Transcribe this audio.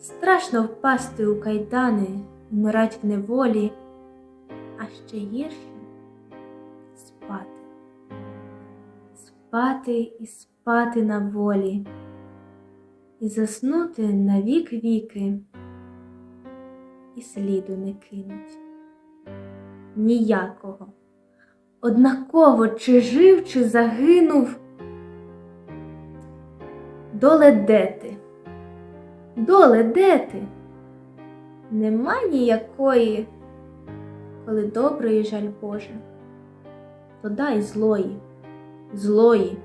Страшно впасти у кайдани, вмирать в неволі, а ще гірше спати, спати і спати на волі, і заснути на вік віки, і сліду не кинуть. Ніякого. Однаково, чи жив, чи загинув. Доле де ти? Доле, де ти? Нема ніякої, коли доброї жаль Боже, то дай злої, злої.